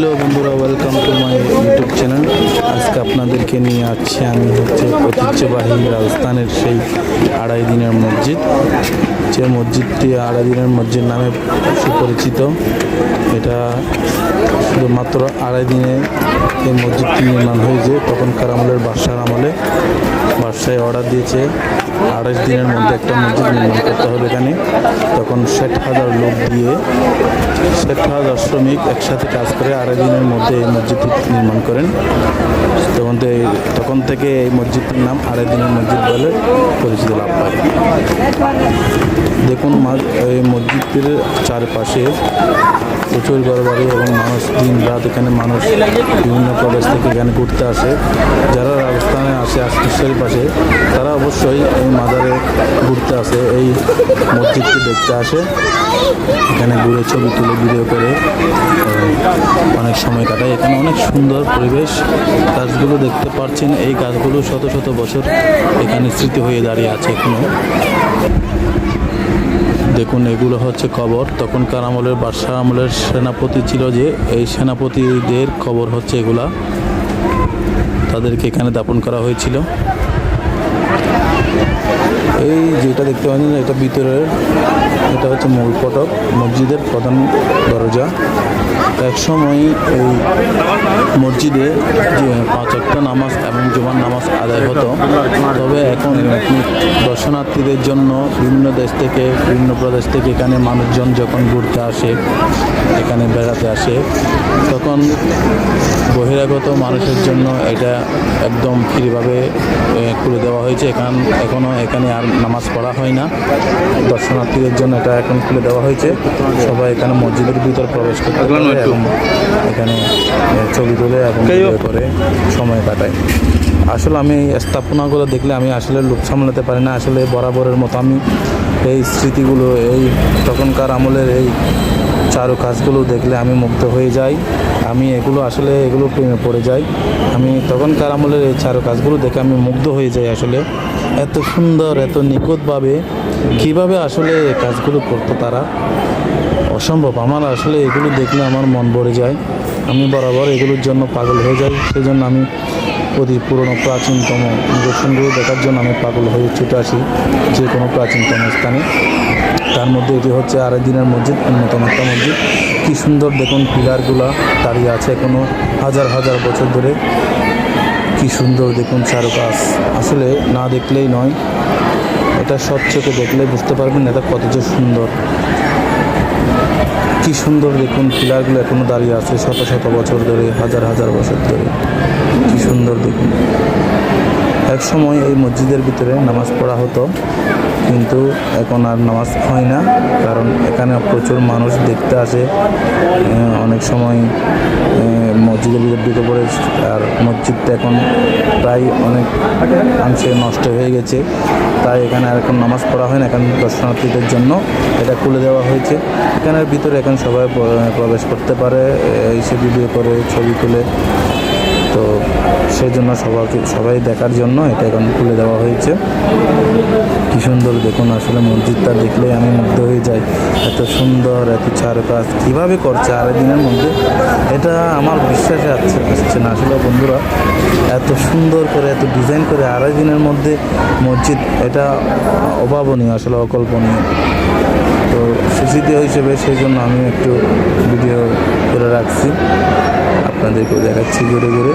Hello বন্ধুরা welcome to my YouTube channel আজকে আপনাদেরকে নিয়ে আসছি আমি হচ্ছে ঐতিহ্যবাহী রাজস্থানের সেই আড়াই দিনের মসজিদ। যে মসজিদটি আড়াই দিনের মসজিদ নামে সুপরিচিত। এটা শুধুমাত্র আড়াই দিনে এই মসজিদটি নির্মাণ হয়েছে। তখনকার আমলের বাদশার আমলে বাদশায় অর্ডার দিয়েছে। আড়াইশ দিনের মধ্যে একটা মসজিদ নির্মাণ করতে হবে এখানে। তখন ষাট হাজার লোক দিয়ে ষাট হাজার শ্রমিক একসাথে কাজ করে আড়াই দিনের মধ্যে এই মসজিদটি নির্মাণ করেন। তখন থেকে তখন থেকে এই মসজিদটির নাম আড়াই দিনের মসজিদ বলে পরিচিত লাভ পায় দেখুন এই মসজিদটির চারপাশে প্রচুর ঘরবাড়ি এবং মানুষ দিন রাত এখানে মানুষ বিভিন্ন প্রদেশ থেকে এখানে ঘুরতে আসে। যারা রাজস্থানে আসে, আশপাশের পাশে, তারা অবশ্যই এই মাজারে ঘুরতে আসে, এই মসজিদটি দেখতে আসে। এখানে ঘুরে ছবি তুলে, ভিডিও করে অনেক সময় কাটায়। এখানে অনেক সুন্দর পরিবেশ। গাছগুলো দেখতে পাচ্ছেন, এই গাছগুলো শত শত বছর এখানে স্মৃতি হয়ে দাঁড়িয়ে আছে এখনও। দেখুন, এগুলো হচ্ছে কবর। তখনকার আমলের বাদশাহ আমলের সেনাপতি ছিল যে, এই সেনাপতিদের কবর হচ্ছে এগুলা। তাদেরকে এখানে দাপন করা হয়েছিল। এই যেটা দেখতে পাচ্ছেন, এটা ভিতরের, এটা হচ্ছে মূল ফটক, মসজিদের প্রধান দরজা। সময় এই মসজিদে যে পাঁচ একটা নামাজ এবং জুমার নামাজ আদায় হতো। তবে এখন দর্শনার্থীদের জন্য বিভিন্ন দেশ থেকে, বিভিন্ন প্রদেশ থেকে এখানে মানুষজন যখন ঘুরতে আসে, এখানে বেড়াতে আসে, তখন বহিরাগত মানুষের জন্য এটা একদম ফ্রিভাবে খুলে দেওয়া হয়েছে। এখান এখনও এখানে আর নামাজ পড়া হয় না। দর্শনার্থীদের জন্য এটা এখন খুলে দেওয়া হয়েছে। সবাই এখানে মসজিদের ভিতর প্রবেশ করতে এবং এখানে ছবি তুলে এবং করে সময় কাটায়। আসলে আমি এই স্থাপনাগুলো দেখলে আমি আসলে লোক সামলাতে পারি না। আসলে বরাবরের মতো আমি এই স্মৃতিগুলো এই তখনকার আমলের এই চারু কাজগুলো দেখলে আমি মুগ্ধ হয়ে যাই। আমি এগুলো আসলে এগুলো প্রেমে পড়ে যাই। আমি তখনকার আমলের এই চারু কাজগুলো দেখে আমি মুগ্ধ হয়ে যাই আসলে। এত সুন্দর এত নিখুঁতভাবে কীভাবে আসলে কাজগুলো করতো তারা? অসম্ভব। আমার আসলে এগুলো দেখলে আমার মন ভরে যায়। আমি বরাবর এগুলোর জন্য পাগল হয়ে যাই। সেই জন্য আমি অতি পুরনো, প্রাচীনতম নিদর্শনগুলো দেখার জন্য আমি পাগল হয়ে ছুটে আসি যে কোনো প্রাচীনতম স্থানে। তার মধ্যে এটি হচ্ছে আড়াই দিনের মসজিদ, অন্যতম একটা মসজিদ। কী সুন্দর দেখুন পিলারগুলা দাঁড়িয়ে আছে এখনও হাজার হাজার বছর ধরে। কী সুন্দর দেখুন চারুকাজ। আসলে না দেখলেই নয় এটা সব চোখে দেখলে বুঝতে পারবেন এটা কত যে সুন্দর। কি সুন্দর দেখুন, পিলারগুলো এখনও দাঁড়িয়ে আছে শত শত বছর ধরে, হাজার হাজার বছর ধরে। কি সুন্দর দেখুন। এক সময় এই মসজিদের ভিতরে নামাজ পড়া হতো। কিন্তু এখন আর নামাজ হয় না, কারণ এখানে প্রচুর মানুষ দেখতে আসে। অনেক সময় মসজিদের ভিতরে ঢুকে পড়ে আর মসজিদটা এখন প্রায় অনেক অংশে নষ্ট হয়ে গেছে। তাই এখানে আর এখন নামাজ পড়া হয় না, এখন দর্শনার্থীদের জন্য এটা খুলে দেওয়া হয়েছে। এখানের ভিতরে এখন সবাই প্রবেশ করতে পারে এসে ভিডিও করে, ছবি তুলে। তো সেই জন্য সবাইকে সবাই দেখার জন্য এটা এখন খুলে দেওয়া হয়েছে। কি সুন্দর দেখুন, আসলে মসজিদটা দেখলে আমি মুগ্ধ হয়ে যাই। এত সুন্দর, এত চারপাশ। কীভাবে করছে আড়াই দিনের মধ্যে? এটা আমার বিশ্বাসে আসছে আসছে না। আসলে বন্ধুরা, এত সুন্দর করে, এত ডিজাইন করে আড়াই দিনের মধ্যে মসজিদ, এটা অভাবনীয়, আসলে অকল্পনীয়। তো সুস্মৃতি হিসেবে সেই জন্য আমি একটু ভিডিও করে রাখছি। আপনাদেরকেও দেখাচ্ছি ঘুরে ঘুরে।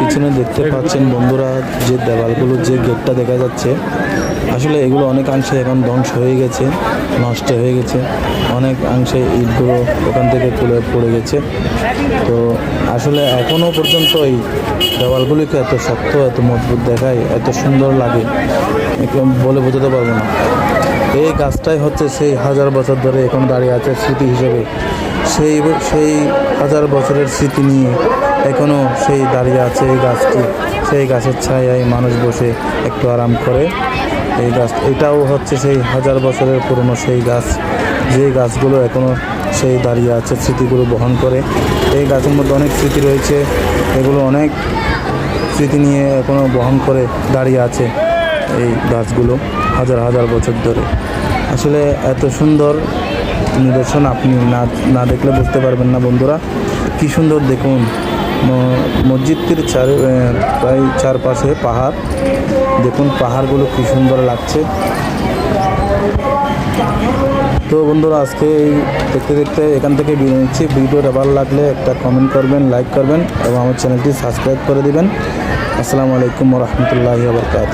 পিছনে দেখতে পাচ্ছেন বন্ধুরা যে দেওয়ালগুলো, যে গেটটা দেখা যাচ্ছে। আসলে এগুলো অনেকাংশে এখন ধ্বংস হয়ে গেছে, নষ্ট হয়ে গেছে। অনেক অংশে ইটগুলো ওখান থেকে তুলে পড়ে গেছে। তো আসলে এখনও পর্যন্ত এই দেওয়ালগুলিকে এত শক্ত, এত মজবুত দেখায়, এত সুন্দর লাগে বলে বোঝাতে পারব না। এই গাছটাই হচ্ছে সেই হাজার বছর ধরে এখন দাঁড়িয়ে আছে স্মৃতি হিসেবে। সেই সেই হাজার বছরের স্মৃতি নিয়ে এখনও সেই দাঁড়িয়ে আছে এই গাছটি। সেই গাছের ছায়ায় মানুষ বসে একটু আরাম করে এই গাছ, এটাও হচ্ছে সেই হাজার বছরের পুরনো সেই গাছ। যে গাছগুলো এখনও সেই দাঁড়িয়ে আছে স্মৃতিগুলো বহন করে। এই গাছের মধ্যে অনেক স্মৃতি রয়েছে, এগুলো অনেক স্মৃতি নিয়ে এখনও বহন করে দাঁড়িয়ে আছে এই গাছগুলো হাজার হাজার বছর ধরে। আসলে এত সুন্দর নিদর্শন আপনি না না দেখলে বুঝতে পারবেন না বন্ধুরা। কি সুন্দর দেখুন মসজিদটির চার প্রায় চারপাশে পাহাড়। দেখুন পাহাড়গুলো কি সুন্দর লাগছে। তো বন্ধুরা, আজকে এই দেখতে দেখতে এখান থেকে বিয়ে নিচ্ছি। ভিডিওটা ভালো লাগলে একটা কমেন্ট করবেন লাইক করবেন এবং আমার চ্যানেলটি সাবস্ক্রাইব করে দেবেন। আসসালামু আলাইকুম রহমতুল্লাহ আবরকাত